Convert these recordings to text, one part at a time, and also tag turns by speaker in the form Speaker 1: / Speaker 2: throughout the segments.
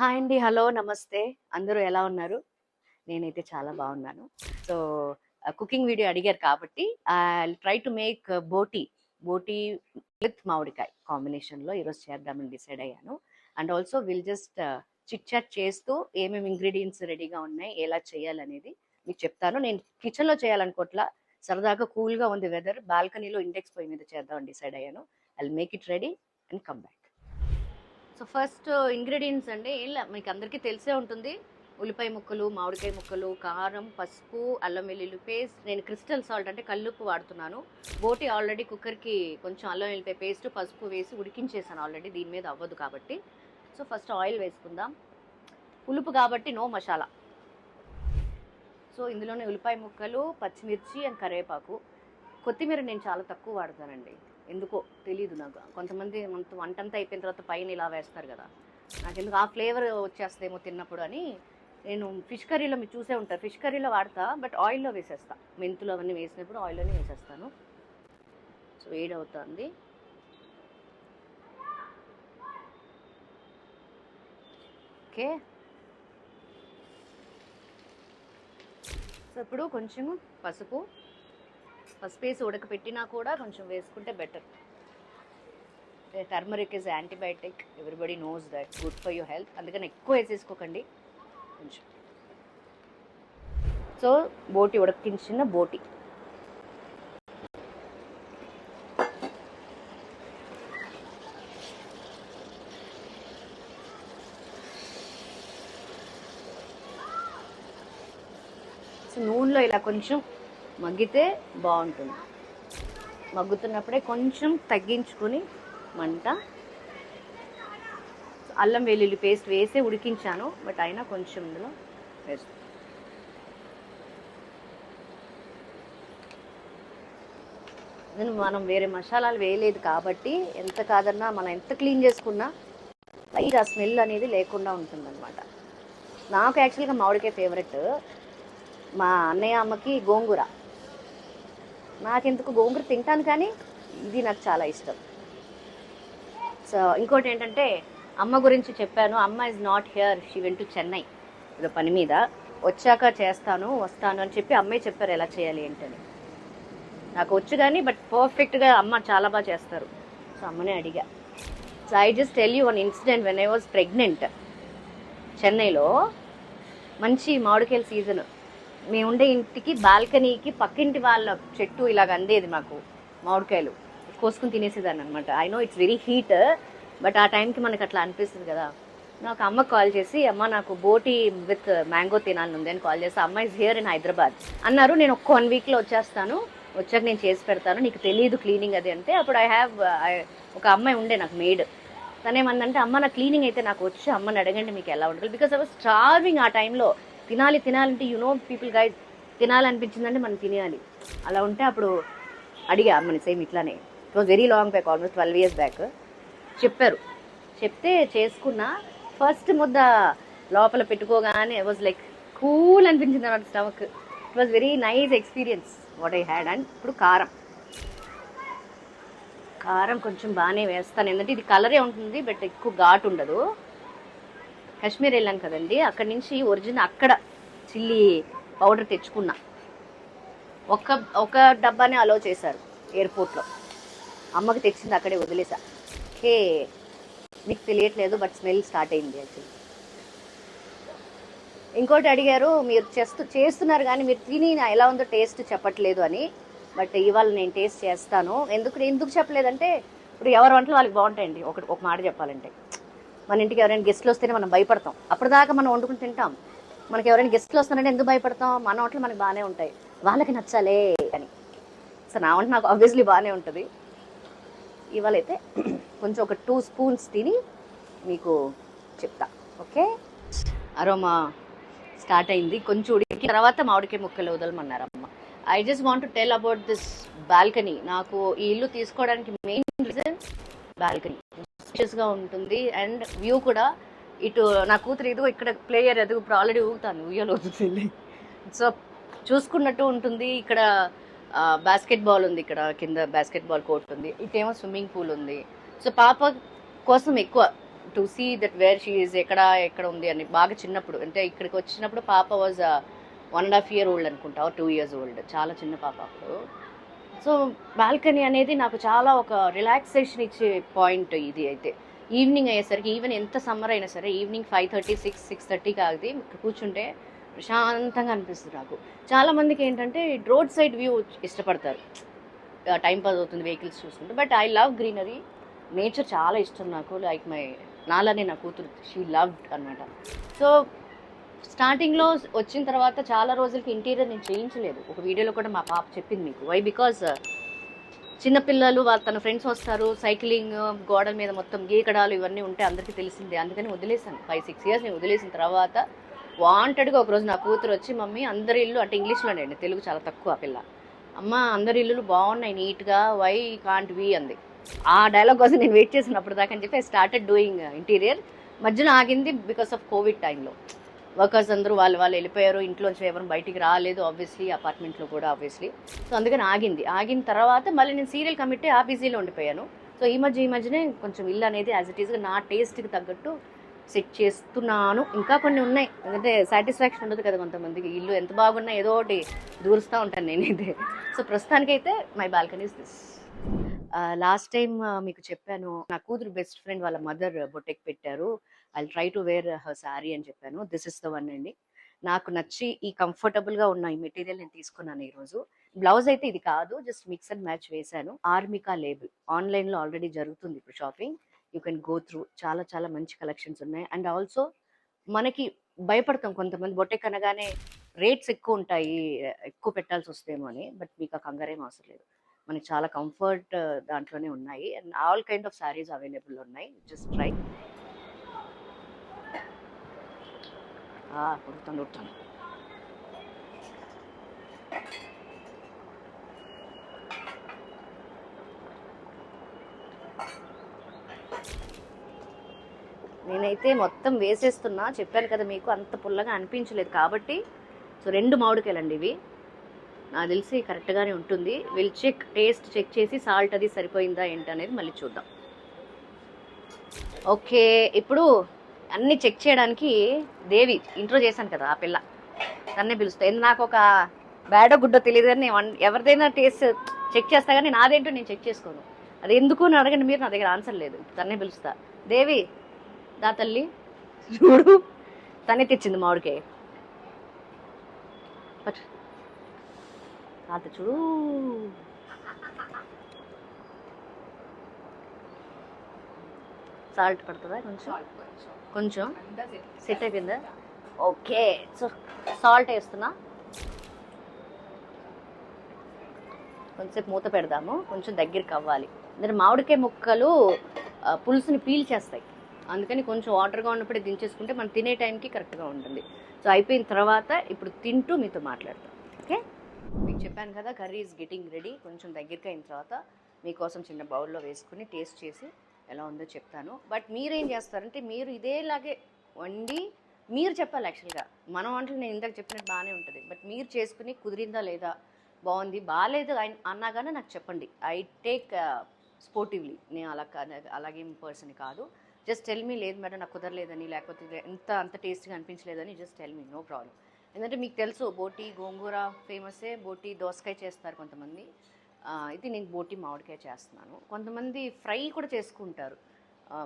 Speaker 1: Hi అండి hello నమస్తే. అందరూ ఎలా ఉన్నారు? నేనైతే చాలా బాగున్నాను. సో కుకింగ్ వీడియో అడిగారు కాబట్టి I try to make boti boti with మామిడికాయ కాంబినేషన్లో ఈరోజు చేద్దామని డిసైడ్ అయ్యాను. And also will just chit chat చేస్తూ ఏమేమి ఇంగ్రీడియంట్స్ రెడీగా ఉన్నాయి ఎలా చేయాలనేది మీకు చెప్తాను. నేను కిచెన్లో చేయాలనుకోట్లా సరదాగా కూల్గా ఉంది వెదర్ బాల్కనీలో ఇండెక్స్ పొయ్యి మీద చేద్దామని డిసైడ్ అయ్యాను. I make it ready and come back. So first ingredients అండి ఏం మీకు అందరికీ తెలిసే ఉంటుంది. ఉల్లిపాయ ముక్కలు మామిడికాయ ముక్కలు కారం పసుపు అల్లం వెల్లుల్లి పేస్ట్. నేను క్రిస్టల్ సాల్ట్ అంటే కల్లుప్పు వాడుతున్నాను. బోటి ఆల్రెడీ కుక్కర్కి కొంచెం అల్లం వెల్లిపాయ పేస్ట్ పసుపు వేసి ఉడికించేసాను ఆల్రెడీ దీని మీద అవ్వదు కాబట్టి. సో ఫస్ట్ ఆయిల్ వేసుకుందాం. పులుపు కాబట్టి నో మసాలా. సో ఇందులోనే ఉల్లిపాయ ముక్కలు పచ్చిమిర్చి అండ్ కరివేపాకు. కొత్తిమీర నేను చాలా తక్కువ వాడతానండి. ఎందుకో తెలియదు నాకు. కొంతమంది వంటంతా అయిపోయిన తర్వాత పైన ఇలా వేస్తారు కదా. నాకు ఎందుకు ఆ ఫ్లేవర్ వచ్చేస్తుందేమో తిన్నప్పుడు అని నేను ఫిష్ కర్రీలో మీరు చూసే ఉంటారు. ఫిష్ కర్రీలో వాడతా బట్ ఆయిల్లో వేసేస్తా. మెంతులు అవన్నీ వేసినప్పుడు ఆయిల్లోనే వేసేస్తాను. సో వేడి అవుతుంది ఓకే. సో ఇప్పుడు కొంచెము పసుపు పసుపు ఉడకపెట్టినా కూడా కొంచెం వేసుకుంటే better turmeric is antibiotic everybody knows that good for your health అందుకని ఎక్కువ వేసేసుకోకండి. కొంచెం. సో బోటి ఉడకించిన బోటి. సో నూనెలో ఇలా కొంచెం మగ్గితే బాగుంటుంది. మగ్గుతున్నప్పుడే కొంచెం తగ్గించుకొని మంట అల్లం వెల్లుల్లి పేస్ట్ వేసి ఉడికించాను బట్ అయినా కొంచెం ఇందులో వేస్తాను మనం వేరే మసాలాలు వేయలేదు కాబట్టి ఎంత కాదన్నా మనం ఎంత క్లీన్ చేసుకున్నా లైట్ ఆ స్మెల్ అనేది లేకుండా ఉంటుందన్నమాట. నాకు యాక్చువల్గా మామిడికాయ ఫేవరెట్. మా అన్నయ్య అమ్మకి గోంగూర. నాకెందుకు గోంగూర తింటాను కానీ ఇది నాకు చాలా ఇష్టం. సో ఇంకోటి ఏంటంటే అమ్మ గురించి చెప్పాను. అమ్మ is not here she went to Chennai ఏదో పని మీద. వచ్చాక చేస్తాను వస్తాను అని చెప్పి అమ్మే చెప్పారు ఎలా చేయాలి ఏంటని. నాకు వచ్చు కానీ బట్ పర్ఫెక్ట్గా అమ్మ చాలా బాగా చేస్తారు. సో అమ్మనే అడిగా. So I just tell you one incident when I was pregnant చెన్నైలో మంచి మామిడికాయల సీజన్ మేము ఉండే ఇంటికి బాల్కనీకి పక్కింటి వాళ్ళ చెట్టు ఇలాగ అందేది మాకు మామిడికాయలు. కోసుకుని తినేసేదాన్ని అనమాట I know it's very heat but ఆ టైంకి మనకు అట్లా అనిపిస్తుంది కదా. నాకు అమ్మ కాల్ చేసి అమ్మ నాకు బోటి విత్ మ్యాంగో తినాలని ఉంది అని కాల్ చేసి అమ్మ ఇస్ హియర్ ఇన్ హైదరాబాద్ అన్నారు నేను ఒక్క వన్ వీక్లో వచ్చేస్తాను. వచ్చాక నేను చేసి పెడతాను. నీకు తెలియదు క్లీనింగ్ అది అంటే అప్పుడు ఐ హ్యావ్ ఒక అమ్మాయి ఉండే నాకు మేడ్ తనేమందంటే అమ్మ నా క్లీనింగ్ అయితే నాకు వచ్చి అమ్మని అడగండి మీకు ఎలా ఉంటుంది బికాస్ ఐ వాస్ స్టార్వింగ్ ఆ టైంలో. తినాలి తినాలంటే యు నో పీపుల్ గైడ్ తినాలనిపించిందంటే మనం తినేయాలి. అలా ఉంటే అప్పుడు అడిగా మన సేమ్ ఇట్లానే. It was very long back almost twelve years back చెప్పారు. చెప్తే చేసుకున్న. ఫస్ట్ ముద్ద లోపల పెట్టుకోగానే వాజ్ లైక్ కూల్ అనిపించింది అనమాట stomach it was very nice experience what I had and ఇప్పుడు కారం. కారం కొంచెం బాగానే వేస్తాను. ఎందుకంటే ఇది కలరే ఉంటుంది బట్ ఎక్కువ ఘాటు ఉండదు. కాశ్మీర్ వెళ్ళాను కదండి అక్కడి నుంచి ఒరిజినల్ అక్కడ చిల్లీ పౌడర్ తెచ్చుకున్నా. ఒక ఒక డబ్బానే అలో చేశారు ఎయిర్పోర్ట్లో అమ్మకి తెచ్చింది అక్కడే వదిలేసా. ఓకే మీకు తెలియట్లేదు బట్ స్మెల్ స్టార్ట్ అయింది యాక్చువల్లీ ఇంకోటి అడిగారు మీరు చేస్తూ చేస్తున్నారు కానీ మీరు తిని ఎలా ఉందో టేస్ట్ చెప్పట్లేదు అని. బట్ ఇవాళ నేను టేస్ట్ చేస్తాను. ఎందుకు ఎందుకు చెప్పలేదంటే ఇప్పుడు ఎవరి వంటలు వాళ్ళకి బాగుంటాయండి ఒకటి ఒక మాట చెప్పాలంటే. మన ఇంటికి ఎవరైనా గెస్ట్లు వస్తేనే మనం భయపడతాం. అప్పటిదాకా మనం వండుకుని తింటాం. మనకి ఎవరైనా గెస్ట్లు వస్తున్నారంటే ఎందుకు భయపడతాం? మన వంటలు మనకి బాగానే ఉంటాయి. వాళ్ళకి నచ్చాలే అని. సో నా వంట నాకు ఆబ్వియస్లీ బాగానే ఉంటుంది. ఇవాళ అయితే కొంచెం ఒక టూ స్పూన్స్ తిని మీకు చెప్తా. ఓకే? అరోమా స్టార్ట్ అయింది. కొంచెం ఉడికి తర్వాత మామిడికాయ ముక్కలు వదలమన్నారు అమ్మ I just want to tell about this balcony నాకు ఈ ఇల్లు తీసుకోవడానికి మెయిన్ రీజన్ బాల్కనీ గా ఉంటుంది. అండ్ వ్యూ కూడా ఇటు నా కూతురు ఇదిగో ఇక్కడ ప్లేయర్ ఎదుగు ఇప్పుడు ఆల్రెడీ ఊగుతాను ఉయ్యలు ఊగుతుంది సో చూసుకున్నట్టు ఉంటుంది. ఇక్కడ బాస్కెట్ బాల్ ఉంది ఇక్కడ కింద బాస్కెట్ బాల్ కోర్ట్ ఉంది. ఇటేమో స్విమ్మింగ్ పూల్ ఉంది. సో పాప కోసం ఎక్కువ to see that where she is ఎక్కడ ఎక్కడ ఉంది అని బాగా చిన్నప్పుడు అంటే ఇక్కడికి వచ్చినప్పుడు పాప was one and half year old అనుకుంటా టూ ఇయర్స్ ఓల్డ్ చాలా చిన్న పాప అప్పుడు. సో బాల్కనీ అనేది నాకు చాలా ఒక రిలాక్సేషన్ ఇచ్చే పాయింట్ ఇది అయితే. ఈవినింగ్ అయ్యేసరికి ఈవెన్ ఎంత సమ్మర్ అయినా సరే evening five thirty six six థర్టీకి ఆగితే కూర్చుంటే ప్రశాంతంగా అనిపిస్తుంది నాకు. చాలా మందికి ఏంటంటే రోడ్ సైడ్ వ్యూ ఇష్టపడతారు. టైం పాస్ అవుతుంది వెహికల్స్ చూసుకుంటే but I love greenery. Nature చాలా ఇష్టం నాకు. లైక్ మై నాలానే నా కూతురు. షీ లవ్డ్ అనమాట సో స్టార్టింగ్లో వచ్చిన తర్వాత చాలా రోజులకి ఇంటీరియర్ నేను చేయించలేదు. ఒక వీడియోలో కూడా మా పాప చెప్పింది మీకు. వై బికాజ్ uh, చిన్నపిల్లలు వాళ్ళు తన ఫ్రెండ్స్ వస్తారు. సైక్లింగ్ uh, గోడల మీద మొత్తం గీకడాలు ఇవన్నీ ఉంటే అందరికీ తెలిసిందే. అందుకని వదిలేసాను ఫైవ్ సిక్స్ ఇయర్స్ నేను వదిలేసిన తర్వాత వాంటెడ్గా ఒకరోజు నా కూతురు వచ్చి మమ్మీ అందరి ఇల్లు అంటే ఇంగ్లీష్లోనే అండి. తెలుగు చాలా తక్కువ పిల్ల. అమ్మ అందరి ఇల్లులు బాగున్నాయి నీట్గా. వై కాంట్ వి అంది. ఆ డైలాగ్ కోసం నేను వెయిట్ చేసినప్పుడు దాకా అని చెప్పి ఐ స్టార్టెడ్ డూయింగ్ ఇంటీరియర్ మధ్యలో ఆగింది బికాస్ ఆఫ్ కోవిడ్ టైంలో వర్కర్స్ అందరూ వాళ్ళు వాళ్ళు వెళ్ళిపోయారు ఇంట్లోంచి ఎవరు బయటికి రాలేదు ఆబ్వియస్లీ అపార్ట్మెంట్లో కూడా ఆబ్వియస్లీ సో అందుకని ఆగింది. ఆగిన తర్వాత మళ్ళీ నేను సీరియల్ కమిటీ ఆ బిజీలో ఉండిపోయాను. సో ఈ మధ్య ఈ మధ్యనే కొంచెం ఇల్లు అనేది యాజ్ ఇట్ ఈస్గా నా టేస్ట్కి తగ్గట్టు సెట్ చేస్తున్నాను. ఇంకా కొన్ని ఉన్నాయి. ఎందుకంటే సాటిస్ఫాక్షన్ ఉండదు కదా కొంతమందికి. ఇల్లు ఎంత బాగున్నా ఏదో ఒకటి దూరుస్తూ ఉంటాను నేనైతే. సో ప్రస్తుతానికైతే my balconies this last time మీకు చెప్పాను నా కూతురు బెస్ట్ ఫ్రెండ్ వాళ్ళ మదర్ uh, బొటెక్ పెట్టారు. I try to wear her sari అని చెప్పాను. దిస్ ఇస్ ద వన్ అండి. నాకు నచ్చి ఈ కంఫర్టబుల్గా ఉన్న ఈ మెటీరియల్ నేను తీసుకున్నాను ఈరోజు. బ్లౌజ్ అయితే ఇది కాదు జస్ట్ మిక్స్ అండ్ మ్యాచ్ వేశాను. ఆర్మికా లేబుల్ ఆన్లైన్లో ఆల్రెడీ జరుగుతుంది ఇప్పుడు shopping you can go through చాలా చాలా మంచి కలెక్షన్స్ ఉన్నాయి. అండ్ ఆల్సో మనకి భయపడతాం కొంతమంది. బొట్టెక్ అనగానే రేట్స్ ఎక్కువ ఉంటాయి ఎక్కువ పెట్టాల్సి వస్తేమో అని. బట్ మీకు ఆ కంగారేం అవసరం లేదు. మనకి చాలా కంఫర్ట్ దాంట్లోనే ఉన్నాయి. And all kind of saris available ఉన్నాయి. జస్ట్ ట్రై కొడుతాను కొడుతాను నేనైతే మొత్తం వేసేస్తున్నా. చెప్పాను కదా మీకు అంత పుల్లగా అనిపించలేదు కాబట్టి. సో రెండు మామిడికాయలండి ఇవి. నాకు తెలిసి కరెక్ట్గానే ఉంటుంది. విల్ చెక్ టేస్ట్ చెక్ చేసి సాల్ట్ అది సరిపోయిందా ఏంటి అనేది మళ్ళీ చూద్దాం. ఓకే ఇప్పుడు అన్ని చెక్ చేయడానికి దేవి ఇంట్రో చేశాను కదా ఆ పిల్ల. తన్నే పిలుస్తాను నాకు ఒక బ్యాడో గుడ్డో తెలియదు కానీ నేను వన్- ఎవరిదైనా టేస్ట్ చెక్ చేస్తా కానీ నాదేంటో నేను చెక్ చేసుకోను. అది ఎందుకు అని అడగండి మీరు నా దగ్గర ఆన్సర్ లేదు. తన్నే పిలుస్తా. దేవి దా తల్లి చూడు. తనే తెచ్చింది మామిడికాయ. పట్టు. చూడు. సాల్ట్ పడుతుందా? కొంచెం? కొంచెం. సెట్ అయిపోయిందా? ఓకే. సో సాల్ట్ వేస్తున్నా. కొంచెంసేపు మూత పెడదాము. కొంచెం దగ్గరికి అవ్వాలి ఎందుకంటే మామిడికాయ ముక్కలు పులుసుని పీల్ చేస్తాయి అందుకని కొంచెం వాటర్గా ఉన్నప్పుడే దించేసుకుంటే మనం తినే టైంకి కరెక్ట్గా ఉంటుంది. సో అయిపోయిన తర్వాత ఇప్పుడు తింటూ మీతో మాట్లాడతాం. ఓకే? మీకు చెప్పాను కదా కర్రీ ఈజ్ గెటింగ్ రెడీ. కొంచెం దగ్గరికి అయిన తర్వాత మీకోసం చిన్న బౌల్లో వేసుకుని టేస్ట్ చేసి ఎలా ఉందో చెప్తాను. బట్ మీరేం చేస్తారంటే మీరు ఇదేలాగే వండి మీరు చెప్పాలి యాక్చువల్గా. మన వంటలు నేను ఇందాక చెప్పినట్టు బాగానే ఉంటుంది. బట్ మీరు చేసుకుని కుదిరిందా లేదా? బాగుంది బాగాలేదు అన్- అన్నా కానీ నాకు చెప్పండి. I take sportively. నేను అలా అలాగే పర్సన్ కాదు. జస్ట్ టెల్ మీ లేదు మేడం నాకు కుదరలేదని లేకపోతే ఎంత అంత టేస్ట్గా అనిపించలేదని just tell me no problem ఎందుకంటే మీకు తెలుసు బోటి గోంగూర ఫేమసే బోటి దోసకాయ చేస్తారు కొంతమంది. ఇది నేను బోటి మామిడికాయ చేస్తున్నాను. కొంతమంది ఫ్రై కూడా చేసుకుంటారు.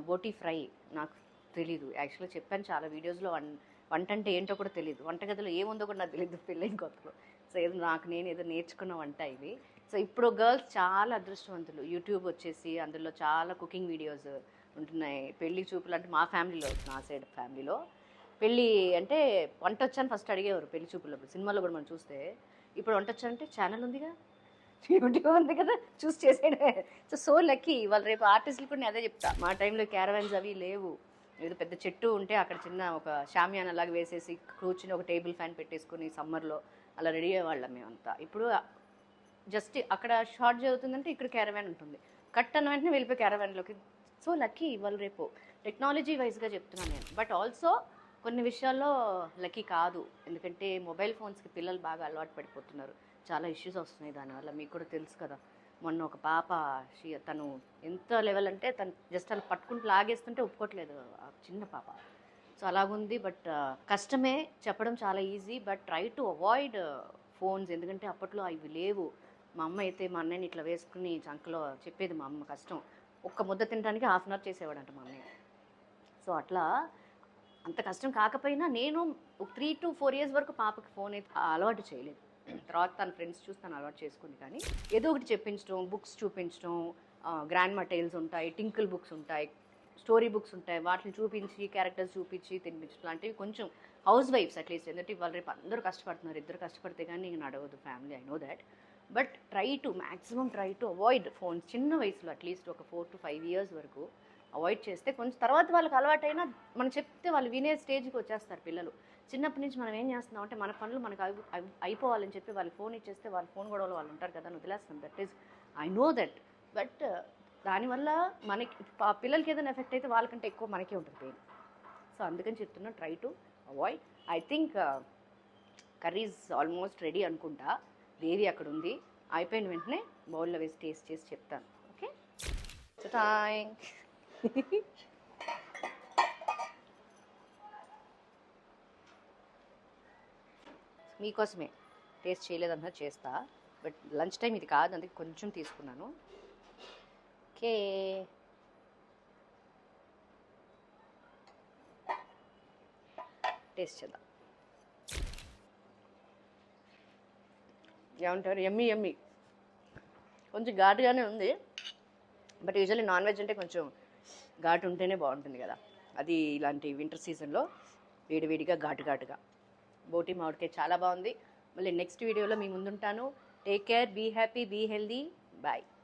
Speaker 1: బోటి ఫ్రై నాకు తెలీదు. యాక్చువల్గా చెప్పాను చాలా వీడియోస్లో వన్ వంట అంటే ఏంటో కూడా తెలియదు వంటగదిలో ఏముందో కూడా నాకు తెలియదు పెళ్ళైన కొత్తలో. సో ఏదో నాకు నేను ఏదో నేర్చుకున్న వంట ఇది. సో ఇప్పుడు గర్ల్స్ చాలా అదృష్టవంతులు. యూట్యూబ్ వచ్చేసి అందులో చాలా కుకింగ్ వీడియోస్ ఉంటున్నాయి. పెళ్ళి చూపులు అంటే మా ఫ్యామిలీలో నా సైడ్ ఫ్యామిలీలో. పెళ్ళి అంటే వంట వచ్చాను ఫస్ట్ అడిగేవారు పెళ్ళి చూపులప్పుడు. సినిమాలో కూడా మనం చూస్తే. ఇప్పుడు వంట వచ్చానంటే ఛానల్ ఉందిగా? యూట్యూబ్ ఉంది కదా చూసి చేసేయడమే. సో సో లక్కీ వాళ్ళు రేపు ఆర్టిస్టులు కూడా నేను అదే చెప్తా. మా టైంలో క్యారవాన్స్ అవి లేవు. ఏదో పెద్ద చెట్టు ఉంటే అక్కడ చిన్న ఒక షామియాన్ అలాగ వేసేసి కూర్చుని ఒక టేబుల్ ఫ్యాన్ పెట్టేసుకుని సమ్మర్లో అలా రెడీ అయ్యేవాళ్ళం మేమంతా. ఇప్పుడు జస్ట్ అక్కడ షార్ట్ జరుగుతుందంటే ఇక్కడ క్యారవాన్ ఉంటుంది. కట్ అన్న వెంటనే వెళ్ళిపోయి క్యారవాన్లోకి సో లక్కీ ఇవాళ రేపు. టెక్నాలజీ వైజ్గా చెప్తున్నాను నేను. బట్ ఆల్సో కొన్ని విషయాల్లో లక్కీ కాదు. ఎందుకంటే మొబైల్ ఫోన్స్కి పిల్లలు బాగా అలవాటు పడిపోతున్నారు. చాలా ఇష్యూస్ వస్తున్నాయి దానివల్ల మీకు కూడా తెలుసు కదా. మొన్న ఒక పాప షీ- తను ఎంత లెవెల్ అంటే తను జస్ట్ అలా పట్టుకుంటూ లాగేస్తుంటే ఒప్పుకోవట్లేదు ఆ చిన్న పాప. సో అలాగుంది. బట్ కష్టమే చెప్పడం చాలా easy but try to avoid phones ఎందుకంటే అప్పట్లో అవి లేవు. మా అమ్మ అయితే మా అన్నయ్యని ఇట్లా వేసుకుని చంకలో చెప్పేది మా అమ్మ కష్టం. ఒక్క ముద్ద తినడానికి హాఫ్ అన్ అవర్ చేసేవాడంట మా అన్నయ్య. సో అట్లా అంత కష్టం కాకపోయినా నేను త్రీ టు ఫోర్ ఇయర్స్ వరకు పాపకి ఫోన్ అయితే అలవాటు చేయలేదు. తర్వాత తన ఫ్రెండ్స్ చూసి తను అలవాటు చేసుకుంది కానీ ఏదో ఒకటి చెప్పించడం బుక్స్ చూపించడం గ్రాండ్ మటైల్స్ ఉంటాయి టింకిల్ బుక్స్ ఉంటాయి స్టోరీ బుక్స్ ఉంటాయి వాటిని చూపించి క్యారెక్టర్స్ చూపించి తినిపించడం లాంటివి కొంచెం హౌస్ వైఫ్స్ అట్లీస్ట్ ఎందుకంటే ఇవాళ రేపు అందరూ కష్టపడుతున్నారు ఇద్దరు కష్టపడితే కానీ నేను నడవదు family I know that but try to maximum try to avoid phones చిన్న వయసులో అట్లీస్ట్ ఒక ఫోర్ టు ఫైవ్ ఇయర్స్ వరకు అవాయిడ్ చేస్తే కొంచెం తర్వాత వాళ్ళకి అలవాటైనా మనం చెప్తే వాళ్ళు వినే స్టేజ్కి వచ్చేస్తారు పిల్లలు. చిన్నప్పటి నుంచి మనం ఏం చేస్తున్నాం అంటే మన పనులు మనకు అయిపోవాలని చెప్పి వాళ్ళు ఫోన్ ఇచ్చేస్తే వాళ్ళు ఫోన్ గొడవలు వాళ్ళు ఉంటారు కదా అని వదిలేస్తాం that is I know that but దానివల్ల మనకి పిల్లలకి ఏదైనా ఎఫెక్ట్ అయితే వాళ్ళకంటే ఎక్కువ మనకే ఉంటుంది పెయిన్ సో అందుకని చెప్తున్నా try to avoid I think curries almost ready అనుకుంటా. దేవి అక్కడ ఉంది. అయిపోయిన వెంటనే బౌల్లో వేసి టేస్ట్ చేసి చెప్తాను. ఓకే సో థ్యాంక్ మీకోసమే. టేస్ట్ చేయలేదన్నా చేస్తా. బట్ లంచ్ టైం ఇది కాదు అందుకే కొంచెం తీసుకున్నాను. ఓకే. టేస్ట్ చేద్దాం. ఏమంటారు? ఎమ్మి ఎమ్మి కొంచెం ఘాటుగానే ఉంది. బట్ యూజువల్లీ నాన్ వెజ్ అంటే కొంచెం ఘాటు ఉంటేనే బాగుంటుంది కదా. అది ఇలాంటి వింటర్ సీజన్లో వేడివేడిగా ఘాటు ఘాటుగా. బోటి మామిడికాయ చాలా బాగుంది. మళ్ళీ నెక్స్ట్ వీడియోలో మీ ముందుంటాను. Take care be happy be healthy bye